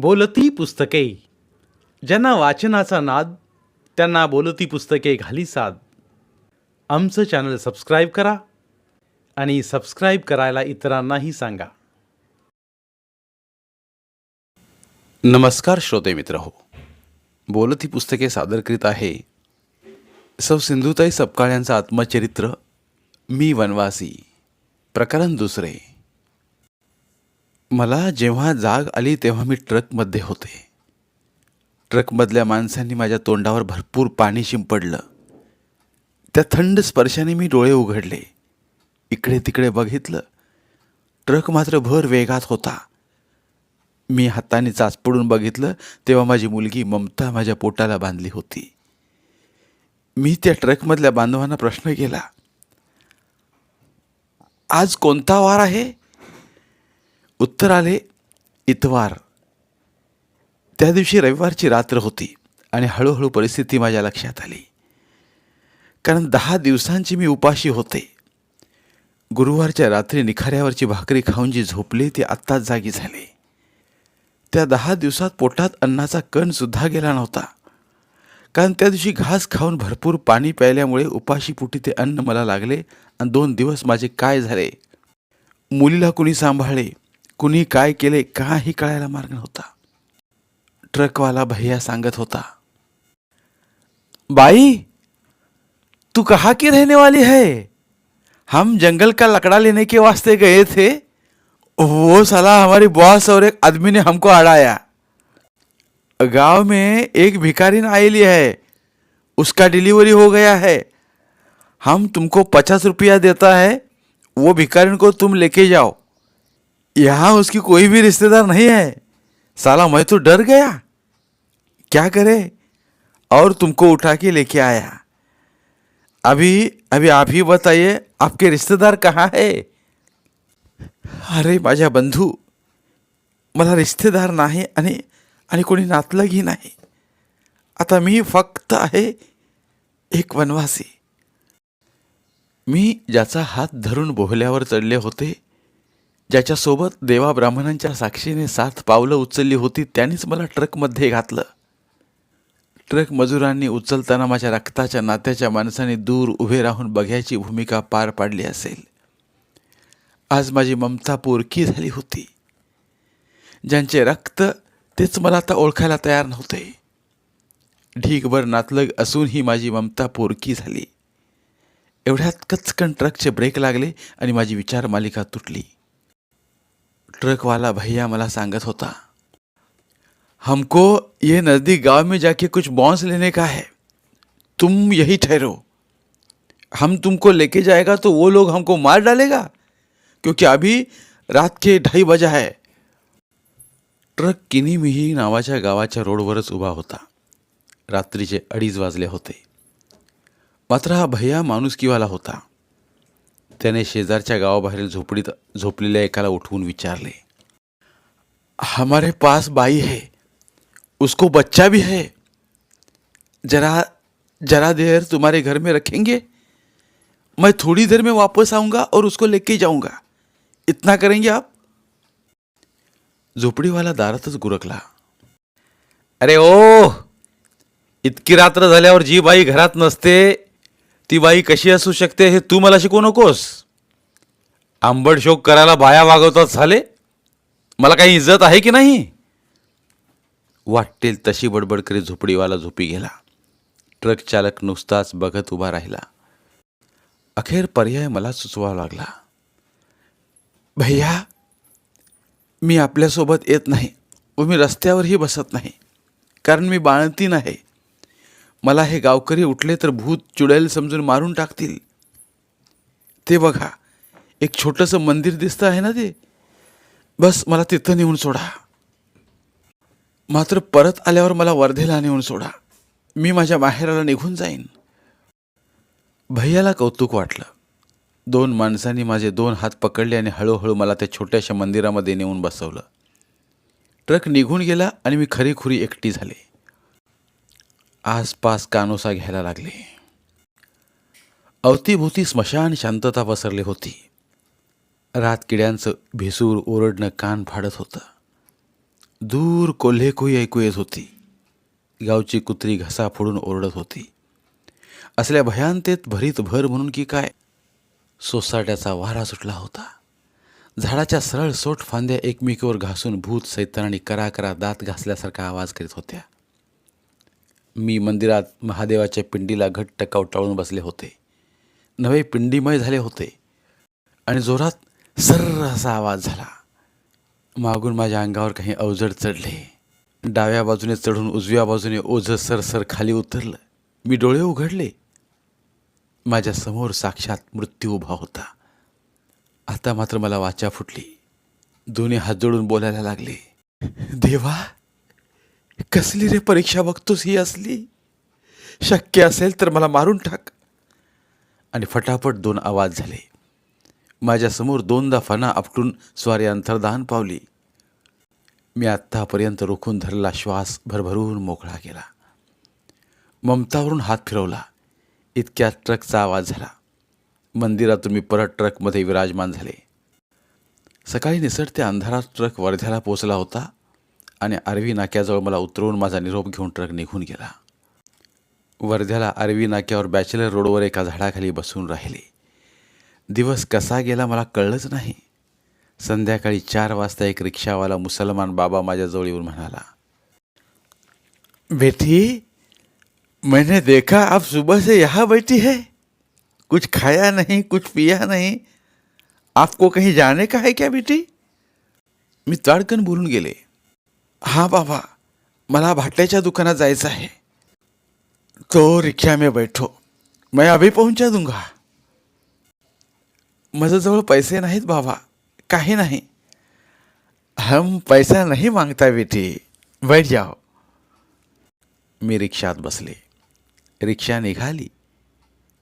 बोलती पुस्तके. ज्यांना वाचनाचा नाद त्यांना बोलती पुस्तके घाली साद. आमचं चॅनल सबस्क्राईब करा आणि सबस्क्राईब करायला इतरांनाही सांगा. नमस्कार श्रोते मित्र हो बोलती पुस्तके सादर करीत आहे सौ सिंधुताई सपकाळ यांचं आत्मचरित्र मी वनवासी प्रकरण दुसरे. मला जेव्हा जाग आली तेव्हा मी ट्रकमध्ये होते. ट्रकमधल्या माणसांनी माझ्या तोंडावर भरपूर पाणी शिंपडलं. त्या थंड स्पर्शाने मी डोळे उघडले. इकडे तिकडे बघितलं. ट्रक मात्र भर वेगात होता. मी हाताने चाचपडून बघितलं तेव्हा माझी मुलगी ममता माझ्या पोटाला बांधली होती. मी त्या ट्रकमधल्या बांधवांना प्रश्न केला आज कोणता वार आहे? उत्तर आले इतवार. त्या दिवशी रविवारची रात्र होती आणि हळूहळू परिस्थिती माझ्या लक्षात आली. कारण दहा दिवसांची मी उपाशी होते. गुरुवारच्या रात्री निखाऱ्यावरची भाकरी खाऊन जी झोपली ती आत्ताच जागी झाली. त्या दहा दिवसात पोटात अन्नाचा कण सुद्धा गेला नव्हता. कारण त्या दिवशी घास खाऊन भरपूर पाणी प्यायल्यामुळे उपाशीपोटी ते अन्न मला लागले आणि दोन दिवस माझे काय झाले? मुलीला कुणी सांभाळले? कुणी काय केले, काही कळायला मार्ग नव्हता. ट्रकवाला भैया सांगत होता, बाई, तू कहाँ की रहने वाली है? हम जंगल का लकड़ा लेने के वास्ते गए थे। वो साला हमारी बॉस और एक आदमी ने हमको अड़ाया। गाँव में एक भिखारी आएली है, उसका डिलीवरी हो गया है। हम तुमको पचास रुपया देता है, वो भिखारी को तुम लेके जाओ। यहाँ उसकी कोई भी रिश्तेदार नहीं है। साला मैं तो डर गया। क्या करे? और तुमको उठा के लेके आया। अभी अभी आप ही बताइए आपके रिश्तेदार कहाँ है? अरे माझ्या बंधू मला रिश्तेदार नाही आणि आणि कोणी नातलंही नाही. आता मी फक्त आहे एक वनवासी. मी ज्याचा हात धरून बोहल्यावर चढले होते ज्याच्यासोबत देवा ब्राह्मणांच्या साक्षीने सात पावलं उचलली होती त्यांनीच मला ट्रकमध्ये घातलं. ट्रक मजुरांनी उचलताना माझ्या रक्ताच्या नात्याच्या माणसाने दूर उभे राहून बघ्याची भूमिका पार पाडली असेल. आज माझी ममता पोरकी झाली होती. ज्यांचे रक्त तेच मला आता ओळखायला तयार नव्हते. ढीगभर नातलग असूनही माझी ममता पोरकी झाली. एवढ्यात कचकन ट्रकचे ब्रेक लागले आणि माझी विचार मालिका तुटली. ट्रकवाला भैया मला सांगत होता, हमको ये नज़दीक गाँव में जाके कुछ बॉन्स लेने का है। तुम यही ठहरो। हम तुमको लेके जाएगा तो वो लोग हमको मार डालेगा, क्योंकि अभी रात के ढाई बजा है। ट्रक किनी किनीमिही नावाच्या गावाच्या रोडवरच उभा होता। रात्रीचे अडीच वाजले होते। मात्र हा भैया माणुसकीवाला होता। त्याने शेजारच्या गावाबाहेरील झोपडीत झोपलेल्या एकाला उठवून विचारले हमारे पास बाई है उसको बच्चा भी है जरा जरा देर तुम्हारे घर में रखेंगे मैं थोड़ी देर में वापस आऊंगा और उसको लेके जाऊंगा इतना करेंगे आप? झोपडीवाला दारातच गुरकला अरे ओ इतकी रात्र झाल्यावर जी बाई घरात नसते ती बाई कशी असू शकते हे तू मला शिकवू नकोस. आंबट शोक करायला बाया वागवतात झाले. मला काही इज्जत आहे की नाही? वाटेल तशी बडबड करीत झोपडीवाला झोपी गेला. ट्रक चालक नुसताच बघत उभा राहिला. अखेर पर्याय मला सुचवावा लागला. भैया मी आपल्यासोबत येत नाही व मी रस्त्यावरही बसत नाही. कारण मी बाळंतीन आहे. मला हे गावकरी उठले तर भूत चुडेल समजून मारून टाकतील. ते बघा एक छोटंसं मंदिर दिसतं आहे ना ते? बस मला तिथं नेऊन सोडा. मात्र परत आल्यावर मला वर्धेला नेऊन सोडा. मी माझ्या माहेराला निघून जाईन. भैयाला कौतुक वाटलं. दोन माणसांनी माझे दोन हात पकडले आणि हळूहळू मला त्या छोट्याशा मंदिरामध्ये नेऊन बसवलं. ट्रक निघून गेला आणि मी खरीखुरी एकटी झाले. आसपास कानोसा घ्यायला लागले. अवतीभोवती स्मशान शांतता पसरली होती. रात किड्यांचं भेसूर ओरडणं कान फाडत होतं. दूर कोल्हेकुई ऐकू येत होती. गावची कुत्री घसा फोडून ओरडत होती. असल्या भयांतेत भरीत भर म्हणून की काय? सोसाट्याचा वारा सुटला होता. झाडाच्या सरळ सोट फांद्या एकमेकीवर घासून भूत सैतानाने करा करा दात घासल्यासारखा आवाज करीत होत्या. मी मंदिरात महादेवाच्या पिंडीला घट्ट कवटाळून बसले होते. नवे पिंडीमय झाले होते. आणि जोरात सर्र असा आवाज झाला. मागून माझ्या अंगावर काही अवजड चढले. डाव्या बाजूने चढून उजव्या बाजूने ओझं सरसर खाली उतरलं. मी डोळे उघडले. माझ्यासमोर साक्षात मृत्यू उभा होता. आता मात्र मला वाचा फुटली. दोन्ही हात जोडून बोलायला लागले. देवा! कसली रे परीक्षा बघतोस ही असली? शक्य असेल तर मला मारून टाक. आणि फटाफट दोन आवाज झाले. माझ्यासमोर दोनदा फणा आपटून स्वारी अंतर्धान पावली. मी आत्तापर्यंत रोखून धरला श्वास भरभरून मोकळा केला. ममतावरून हात फिरवला. इतक्यात ट्रकचा आवाज झाला. मंदिरातून मी परत ट्रकमध्ये विराजमान झाले. सकाळी निसटत्या अंधारात ट्रक वर्ध्याला पोचला होता. आणि आरवी नाक्याजवळ मला उतरवून माझा निरोप घेऊन ट्रक निघून गेला. वर्ध्याला आरवी नाक्यावर बॅचलर रोडवर एका झाडाखाली बसून राहिले. दिवस कसा गेला मला कळलंच नाही. संध्याकाळी चार वाजता एक रिक्षावाला मुसलमान बाबा माझ्याजवळ येऊन म्हणाला बेटी मैंने देखा आप सुबह से यहाँ बैठी है. कुछ खाया नहीं कुछ पिया नहीं. आपको कहीं जाने का है क्या बेटी? मी ताडकन बोलून गेले. हा बाबा मला भाट्याच्या दुकानात जायचं आहे. तो रिक्षा में बैठो. मैं अभी पहुंचा दूंगा. माझ्याजवळ पैसे नाहीत बाबा काही नाही. हम पैसा नाही मागता बेटी बैठ जाओ. मी रिक्षात बसले. रिक्षा निघाली.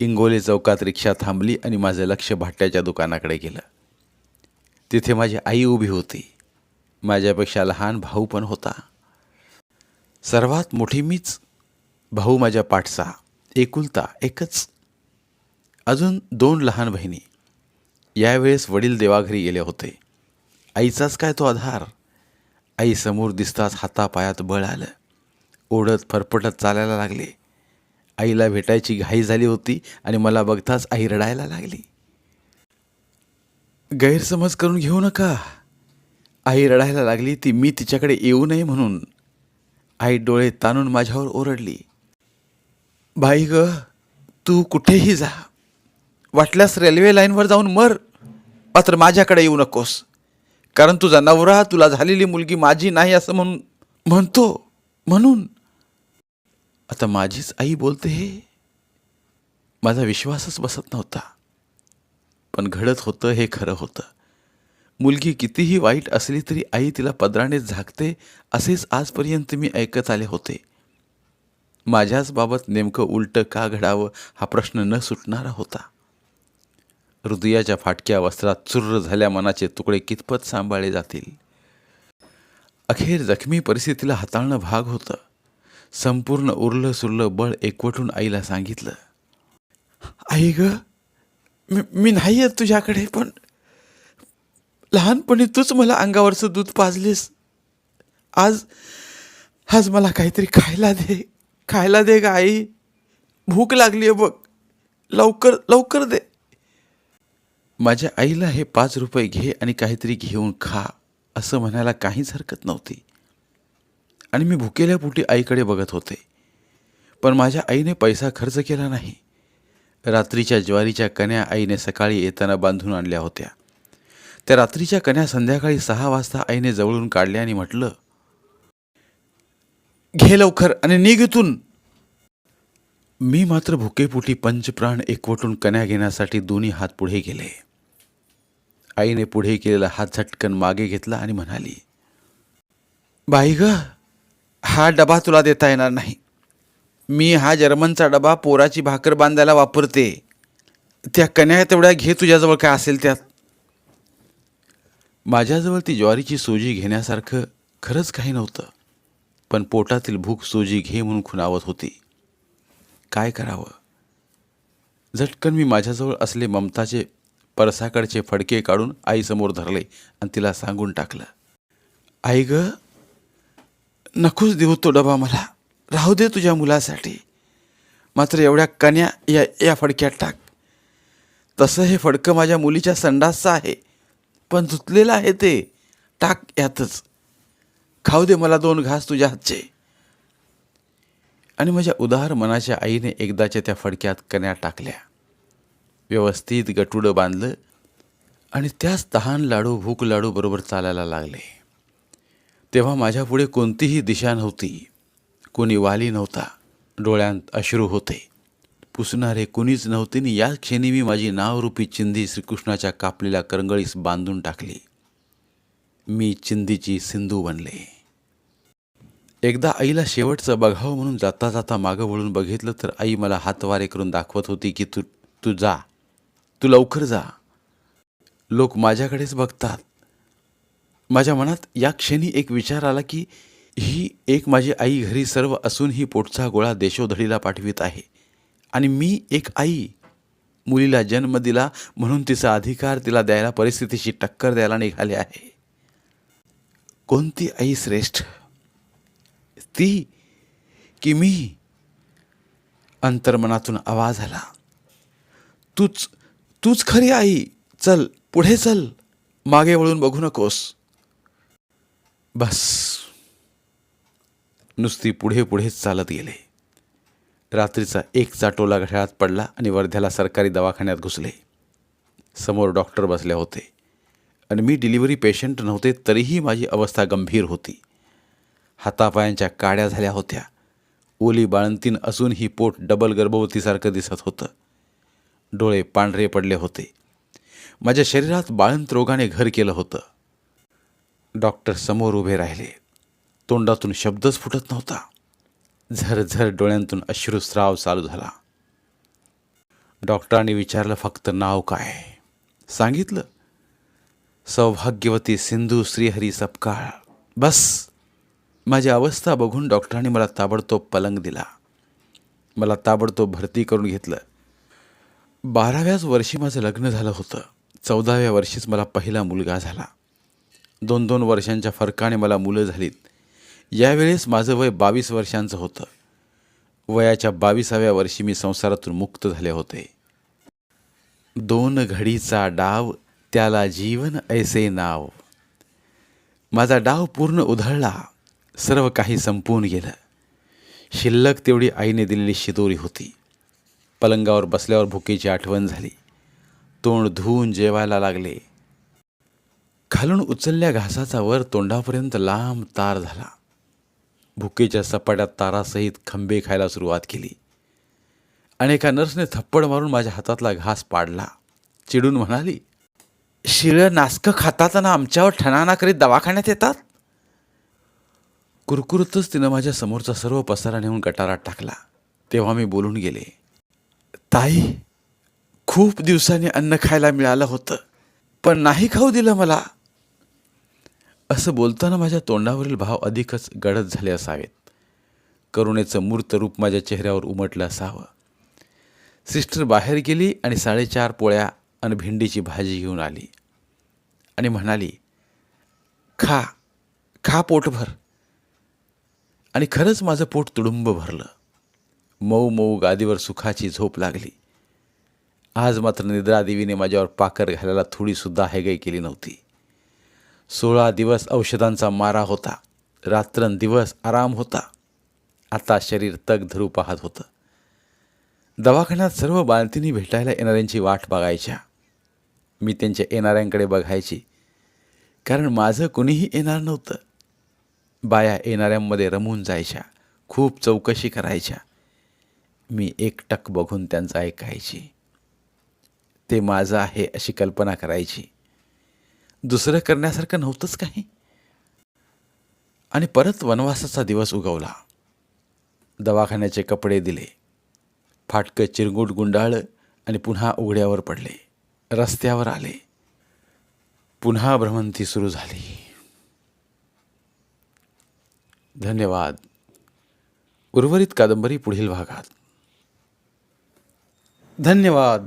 इंगोले चौकात रिक्षा थांबली आणि माझं लक्ष भाट्याच्या दुकानाकडे गेलं. तिथे माझी आई उभी होती. माझ्यापेक्षा लहान भाऊ पण होता. सर्वात मोठी मीच भाऊ माझ्या पाठचा एकुलता एकच. अजून दोन लहान बहिणी. यावेळेस वडील देवाघरी गेले होते. आईचाच काय तो आधार? आई समोर दिसताच हातापायात बळ आलं. ओढत फरफटत चालायला लागले. आईला भेटायची घाई झाली होती आणि मला बघताच आई रडायला लागली. गैरसमज करून घेऊ नका. आई रडायला लागली ती मी तिच्याकडे येऊ नये म्हणून. आई डोळे ताणून माझ्यावर ओरडली. बाई ग तू कुठेही जा. वाटल्यास रेल्वे लाईनवर जाऊन मर. मात्र माझ्याकडे येऊ नकोस. कारण तुझा नवरा तुला झालेली मुलगी माझी नाही असं म्हणून म्हणतो म्हणून. आता माझीच आई बोलते हे. माझा विश्वासच बसत नव्हता. पण घडत होतं हे खरं होतं. मुलगी कितीही वाईट असली तरी आई तिला पदराने झाकते असेच आजपर्यंत मी ऐकत आले होते. माझ्याच बाबत नेमकं उलटं का घडावं हा प्रश्न न सुटणारा होता. हृदयाच्या फाटक्या वस्त्रात चुर्र झाल्या मनाचे तुकडे कितपत सांभाळले जातील? अखेर जखमी परिस्थितीला हाताळणं भाग होतं. संपूर्ण उरलं सुरलं बळ एकवटून आईला सांगितलं आई ग मी मी नाही येत तुझ्याकडे पण लहानपणी तूच मला अंगावरचं दूध पाजलीस. आज आज मला काहीतरी खायला दे खायला दे ग आई. भूक लागली आहे बघ. लवकर लवकर दे. माझ्या आईला हे पाच रुपये घे आणि काहीतरी घेऊन खा असं म्हणायला काहीच हरकत नव्हती. आणि मी भुकेल्या पोटी आईकडे बघत होते. पण माझ्या आईने पैसा खर्च केला नाही. रात्रीच्या ज्वारीच्या कन्या आईने सकाळी येताना बांधून आणल्या होत्या. त्या रात्रीच्या कन्या संध्याकाळी सहा वाजता आईने जवळून काढले आणि म्हटलं घे लवकर आणि निघ इथून. मी मात्र भुकेपोटी पंचप्राण एकवटून कन्या घेण्यासाठी दोन्ही हात पुढे गेले. आईने पुढे केलेला हात झटकन मागे घेतला आणि म्हणाली बाई ग हा डबा तुला देता येणार नाही. मी हा जर्मनचा डबा पोराची भाकर बांधायला वापरते. त्या कन्या तेवढ्या घे तुझ्याजवळ काय असेल त्यात. माझ्याजवळ ती ज्वारीची सोजी घेण्यासारखं खरंच काही नव्हतं. पण पोटातील भूक सोजी घे म्हणून खुणावत होती. काय करावं? झटकन मी माझ्याजवळ असले ममताचे परसाकडचे फडके काढून आईसमोर धरले आणि तिला सांगून टाकलं. आई ग नकोच देऊ तो डबा मला. राहू दे तुझ्या मुलासाठी. मात्र एवढ्या कन्या या या फडक्यात टाक. तसं हे फडकं माझ्या मुलीच्या संडासचं आहे. पण धुतलेलं आहे ते. टाक यातच. खाऊ दे मला दोन घास तुझ्या हातचे. आणि माझ्या उदार मनाच्या आईने एकदाच्या त्या फडक्यात कण्या टाकल्या. व्यवस्थित गटुडं बांधलं आणि त्याच तहान लाडू भूक लाडू बरोबर चालायला लागले. तेव्हा माझ्यापुढे कोणतीही दिशा नव्हती. कोणी वाली नव्हता. डोळ्यांत अश्रू होते. पुसणारे कुणीच नव्हते आणि या क्षणी मी माझी नावरूपी चिंधी श्रीकृष्णाच्या कापलेल्या करंगळीस बांधून टाकली. मी चिंधीची सिंधू बनले. एकदा आईला शेवटचं बघावं म्हणून जाता जाता मागं वळून बघितलं तर आई मला हातवारे करून दाखवत होती की तू तू जा. तू लवकर जा. लोक माझ्याकडेच बघतात. माझ्या मनात या क्षणी एक विचार आला की ही एक माझी आई घरी सर्व असूनही पोटचा गोळा देशोधडीला पाठवित आहे. आणि मी एक आई. मुलीला जन्म दिला म्हणून तिचा अधिकार तिला द्यायला परिस्थितीशी टक्कर द्यायला निघाले आहे. कोणती आई श्रेष्ठ? ती की मी? अंतर्मनातून आवाज आला. तूच तूच खरी आई. चल पुढे चल. मागे वळून बघू नकोस. बस. नुसती पुढे पुढेच चालत गेले. रात्रीचा एक चाटोला घड्याळात पडला आणि वर्ध्याला सरकारी दवाखान्यात घुसले. समोर डॉक्टर बसले होते. आणि मी डिलिव्हरी पेशंट नव्हते तरीही माझी अवस्था गंभीर होती. हातापायांच्या काड्या झाल्या होत्या. ओली बाळंतीन असूनही पोट डबल गर्भवतीसारखं दिसत होतं. डोळे पांढरे पडले होते. माझ्या शरीरात बाळंत रोगाने घर केलं होतं. डॉक्टर समोर उभे राहिले. तोंडातून शब्दच फुटत नव्हता. झरझर डोळ्यांतून अश्रुस्राव चालू झाला. डॉक्टरांनी विचारलं फक्त नाव काय? सांगितलं सौभाग्यवती सिंधू श्रीहरी सपकाळ. बस माझी अवस्था बघून डॉक्टरांनी मला ताबडतोब पलंग दिला. मला ताबडतोब भरती करून घेतलं. बाराव्याच वर्षी माझं लग्न झालं होतं. चौदाव्या वर्षीच मला पहिला मुलगा झाला. दोन दोन वर्षांच्या फरकाने मला मुलं झालीत. यावेळेस माझं वय बावीस वर्षांचं होतं. वयाच्या बावीसाव्या वर्षी मी संसारातून मुक्त झाले होते. दोन घडीचा डाव त्याला जीवन ऐसे नाव. माझा डाव पूर्ण उधळला सर्व काही संपून गेलं. शिल्लक तेवढी आईने दिलेली शिदोरी होती. पलंगावर बसल्यावर भुकेची आठवण झाली. तोंड धुवून जेवायला लागले. खालून उचलल्या घासाचा वर तोंडापर्यंत लांब तार झाला. भुकेच्या सपाट्यात तारासहित खंबे खायला सुरुवात केली. आणि एका नर्सने थप्पड मारून माझ्या हातातला घास पाडला. चिडून म्हणाली शिळं नासकं खाताना आमच्यावर ठणाना करीत दवाखान्यात येतात? कुरकुरतच तिनं माझ्या समोरचा सर्व पसारा नेऊन गटारात टाकला. तेव्हा मी बोलून गेले ताई खूप दिवसांनी अन्न खायला मिळालं होतं पण नाही खाऊ दिलं मला. असं बोलताना माझ्या तोंडावरील भाव अधिकच गडद झाले असावेत. करुणेचं मूर्त रूप माझ्या चेहऱ्यावर उमटलं असावं. सिस्टर बाहेर गेली आणि साडेचार पोळ्या आणि भेंडीची भाजी घेऊन आली. आणि म्हणाली खा खा पोटभर. आणि खरंच माझं पोट तुडुंब भरलं. मऊ मऊ गादीवर सुखाची झोप लागली. आज मात्र निद्रादेवीने माझ्यावर पाकर घालायला थोडीसुद्धा हेगाई केली नव्हती. सोळा दिवस औषधांचा मारा होता. रात्रंदिवस आराम होता. आता शरीर तग धरू पाहत होतं. दवाखान्यात सर्व बालतींनी भेटायला येणाऱ्यांची वाट बघायच्या. मी त्यांच्या येणाऱ्यांकडे बघायची. कारण माझं कुणीही येणार नव्हतं. बाया येणाऱ्यांमध्ये रमून जायच्या. खूप चौकशी करायच्या. मी एकटक बघून त्यांचं ऐकायची. ते माझं आहे अशी कल्पना करायची. दुसरं करण्यासारखं नव्हतंच काही. आणि परत वनवासाचा दिवस उगवला. दवाखान्याचे कपडे दिले. फाटकं चिरगुट गुंडाळलं आणि पुन्हा उघड्यावर पडले. रस्त्यावर आले. पुन्हा भ्रमंती सुरू झाली. धन्यवाद. उर्वरित कादंबरी पुढील भागात. धन्यवाद.